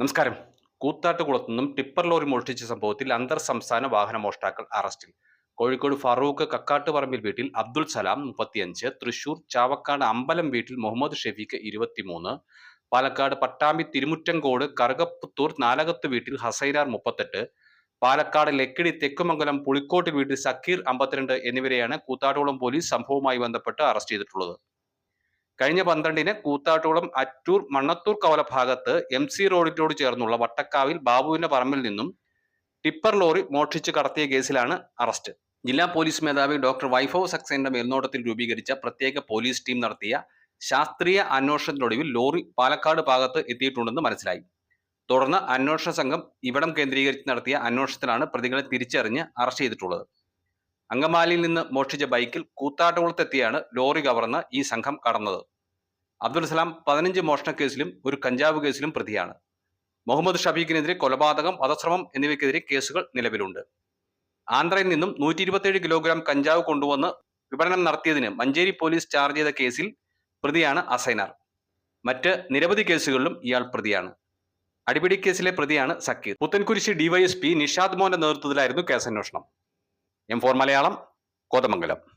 നമസ്കാരം. കൂത്താട്ടുകുളത്തു നിന്നും tipper lorry മോഷ്ടിച്ച സംഭവത്തിൽ അന്തർ സംസ്ഥാന വാഹന മോഷ്ടാക്കൾ അറസ്റ്റിൽ. കോഴിക്കോട് ഫറൂഖ് കക്കാട്ടുപറമ്പിൽ വീട്ടിൽ അബ്ദുൾ സലാം മുപ്പത്തിയഞ്ച് തൃശൂർ ചാവക്കാട് അമ്പലം വീട്ടിൽ മുഹമ്മദ് ഷെഫീഖ് ഇരുപത്തിമൂന്ന് പാലക്കാട് പട്ടാമ്പി തിരുമുറ്റങ്കോട് കറുകപ്പുത്തൂർ നാലകത്ത് വീട്ടിൽ ഹസൈനാർ മുപ്പത്തെട്ട് പാലക്കാട് ലക്കിടി തെക്കുമംഗലം പുളിക്കോട്ട് വീട്ടിൽ സക്കീർ അമ്പത്തിരണ്ട് എന്നിവരെയാണ് കൂത്താട്ടുകുളം പോലീസ് സംഭവവുമായി ബന്ധപ്പെട്ട് അറസ്റ്റ് ചെയ്തിട്ടുള്ളത്. കഴിഞ്ഞ പന്ത്രണ്ടിന് കൂത്താട്ടുകുളം അറ്റൂർ മണ്ണത്തൂർ കവല ഭാഗത്ത് എം സി റോഡിനോട് ചേർന്നുള്ള വട്ടക്കാവിൽ ബാബുവിന്റെ പറമ്പിൽ നിന്നും ടിപ്പർ ലോറി മോഷ്ടിച്ച് കടത്തിയ കേസിലാണ് അറസ്റ്റ്. ജില്ലാ പോലീസ് മേധാവി ഡോക്ടർ വൈഭവ് സക്സേന്റെ മേൽനോട്ടത്തിൽ രൂപീകരിച്ച പ്രത്യേക പോലീസ് ടീം നടത്തിയ ശാസ്ത്രീയ അന്വേഷണത്തിനൊടുവിൽ ലോറി പാലക്കാട് ഭാഗത്ത് എത്തിയിട്ടുണ്ടെന്ന് മനസ്സിലായി. തുടർന്ന് അന്വേഷണ സംഘം ഇവിടം കേന്ദ്രീകരിച്ച് നടത്തിയ അന്വേഷണത്തിലാണ് പ്രതികളെ തിരിച്ചറിഞ്ഞ് അറസ്റ്റ് ചെയ്തിട്ടുള്ളത്. അങ്കമാലിയിൽ നിന്ന് മോഷ്ടിച്ച ബൈക്കിൽ കൂത്താട്ടുകുളത്തെത്തിയാണ് ലോറി കവർന്ന് ഈ സംഘം കടന്നത്. അബ്ദുൽ സലാം പതിനഞ്ച് മോഷണ കേസിലും ഒരു കഞ്ചാവ് കേസിലും പ്രതിയാണ്. മുഹമ്മദ് ഷബീഖിനെതിരെ കൊലപാതകം വധശ്രമം എന്നിവയ്ക്കെതിരെ കേസുകൾ നിലവിലുണ്ട്. ആന്ധ്രയിൽ നിന്നും നൂറ്റി ഇരുപത്തിയേഴ് കിലോഗ്രാം കഞ്ചാവ് കൊണ്ടുവന്ന് വിപണനം നടത്തിയതിന് മഞ്ചേരി പോലീസ് ചാർജ് ചെയ്ത കേസിൽ പ്രതിയാണ് അസൈനാർ. മറ്റ് നിരവധി കേസുകളിലും ഇയാൾ പ്രതിയാണ്. അടിപിടി കേസിലെ പ്രതിയാണ് സക്കീർ. പുത്തൻകുരിശി ഡിവൈഎസ്പി നിഷാദ് മോന്റെ നേതൃത്വത്തിലായിരുന്നു കേസന്വേഷണം. M four Malayalam Kothamangalam.